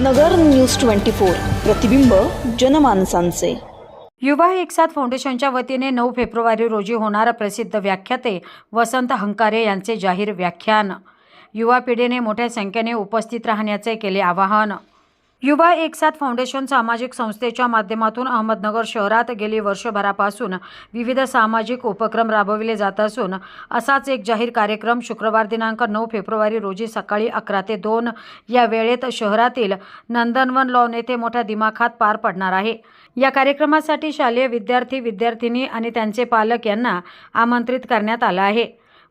नगर news twenty four प्रतिबिंब जनमानसांचे. युवा एकसाथ फाउंडेशनच्या वतीने नऊ फेब्रुवारी रोजी होणारं प्रसिद्ध व्याख्याते वसंत हंकारे यांचे जाहीर व्याख्यान. युवा पिढीने मोठ्या संख्येने उपस्थित राहण्याचे केले आवाहन. युवा एकसाथ फाउंडेशन सामाजिक संस्थेच्या माध्यमातून अहमदनगर शहरात गेली वर्षभरापासून विविध सामाजिक उपक्रम राबविले जात असून असाच एक जाहीर कार्यक्रम शुक्रवार दिनांक नऊ फेब्रुवारी रोजी सकाळी अकरा ते दोन या वेळेत शहरातील नंदनवन लॉन येथे मोठ्या दिमाखात पार पडणार आहे. या कार्यक्रमासाठी शालेय विद्यार्थी विद्यार्थिनी आणि त्यांचे पालक यांना आमंत्रित करण्यात आलं आहे.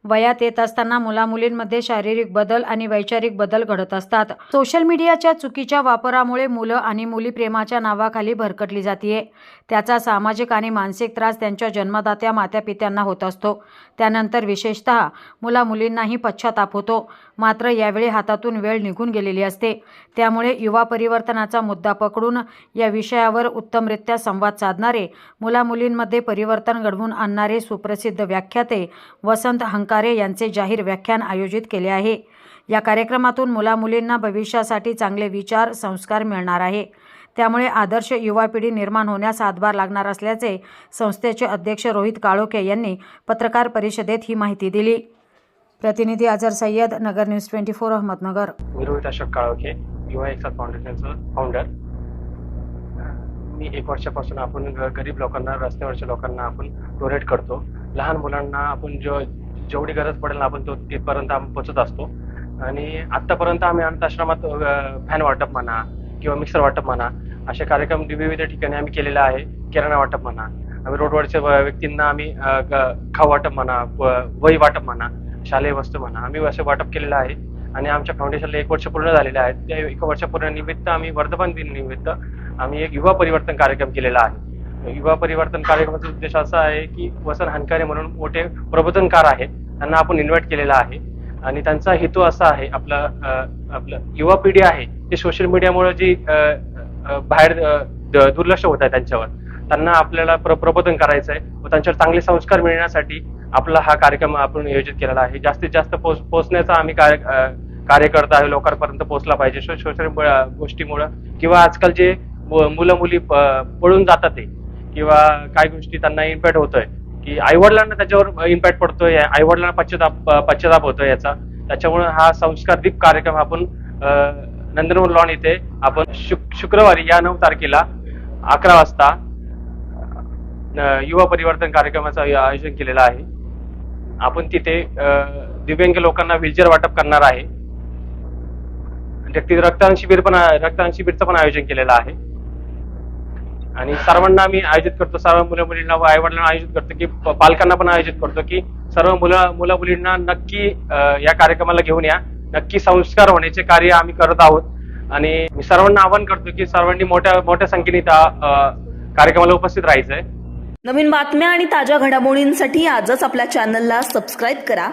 वयात येत असताना मुलामुलींमध्ये शारीरिक बदल आणि वैचारिक बदल घडत असतात. सोशल मीडियाच्या चुकीच्या वापरामुळे मुलं आणि मुली प्रेमाच्या नावाखाली भरकटली जातीये. त्याचा सामाजिक आणि मानसिक त्रास त्यांच्या जन्मदात्या मात्यापित्यांना होत असतो. त्यानंतर विशेषतः मुला मुलींनाही पश्चाताप होतो. मात्र यावेळी हातातून वेळ निघून गेलेली असते. त्यामुळे युवा परिवर्तनाचा मुद्दा पकडून या विषयावर उत्तमरित्या संवाद साधणारे मुलामुलींमध्ये परिवर्तन घडवून आणणारे सुप्रसिद्ध व्याख्याते वसंत सहकार्य यांचे जाहीर व्याख्यान आयोजित केले आहे. या कार्यक्रमातून मुलामुलींना भविष्यासाठी चांगले विचार संस्कार मिळणार आहे. त्यामुळे आदर्श युवा पिढी निर्माण होण्यास हातभार लागणार असल्याचे संस्थेचे अध्यक्ष रोहित काळोखे यांनी पत्रकार परिषदेत ही माहिती दिली. प्रतिनिधी Azhar Sayyed Nagar news twenty four Ahmednagar. मी रोहित अशोक काळोखे युवा एकसाथ फाउंडेशनचं फाउंडर मी एक वर्षापासून आपण गरीब लोकांना रस्त्यावरच्या लोकांना आपण डोनेट करतो. लहान मुलांना आपण जो जेवढी गरज पडेल आपण तो तिथपर्यंत आम्ही पोचत असतो. आणि आतापर्यंत आम्ही अनाथाश्रमात फॅन वाटप म्हणा किंवा मिक्सर वाटप म्हणा असे कार्यक्रम विविध ठिकाणी आम्ही केलेले आहे. किराणा वाटप म्हणा आम्ही रोडवरच्या व्यक्तींना आम्ही खाऊ वाटप म्हणा व- वही वाटप म्हणा शालेय वस्तू म्हणा आम्ही असे वाटप केलेलं आहे. आणि आमच्या फाउंडेशनला एक वर्ष पूर्ण झालेले आहेत त्या एक वर्ष पूर्ण निमित्त आम्ही वर्धमान दिन निमित्त आम्ही एक युवा परिवर्तन कार्यक्रम केलेला आहे. युवा परिवर्तन कार्यक्रमाचा उद्देश असा आहे की वसन हनकारे म्हणून मोठे प्रबोधनकार आहेत. त्यांना आपण इन्व्हाइट केलेला आहे. आणि त्यांचा हेतू असा आहे आपला आपलं युवा पिढी आहे ते सोशल मीडियामुळे जी बाहेर द- दुर्लक्ष होत आहे त्यांच्यावर. त्यांना आपल्याला प्र प्रबोधन करायचं आहे व त्यांच्यावर चांगले संस्कार मिळण्यासाठी आपला हा कार्यक्रम आपण नियोजित केलेला आहे. जास्तीत जास्त पोच पोचण्याचा आम्ही कार्य कार्यकर्ता कार्य करत आहे लोकांपर्यंत पोहोचला पाहिजे. सोशल गोष्टीमुळं किंवा आजकाल जे मु- मुलं मुली प- पळून जातात ते किंवा काय गोष्टी त्यांना इम्पॅक्ट होतोय. की आईवडिलांना त्याच्यावर इम्पॅक्ट पडतोय आईवडिलांना पश्चाताप पश्चाताप होतोय याचा. त्याच्यामुळे हा संस्कार दीप कार्यक्रम आपण अ, नंदनवन लॉन इथे आपण शुक- शुक्रवारी या नऊ तारखेला अकरा वाजता युवा परिवर्तन कार्यक्रमाचं आयोजन केलेलं आहे. आपण तिथे दिव्यांग लोकांना व्हीलचेअर वाटप करणार आहे. रक्तदान शिबिर पण रक्तदान शिबिरचं पण आयोजन केलेलं आहे. आणि सर्वांना आम्ही आयोजित करतो सर्व मुलं मुलींना व आई वडिलांना आयोजित करतो की पालकांना पण आयोजित करतो की सर्व मुलं मुलं मुलींना नक्की या कार्यक्रमाला घेऊन या. नक्की संस्कार होण्याचे कार्य आम्ही करत आहोत. आणि मी सर्वांना आवाहन करतो की सर्वांनी मोठ्या मोठ्या संख्येने त्या कार्यक्रमाला उपस्थित राहायचंय. नवीन बातम्या आणि ताज्या घडामोडींसाठी आजच आपल्या चॅनलला सबस्क्राईब करा.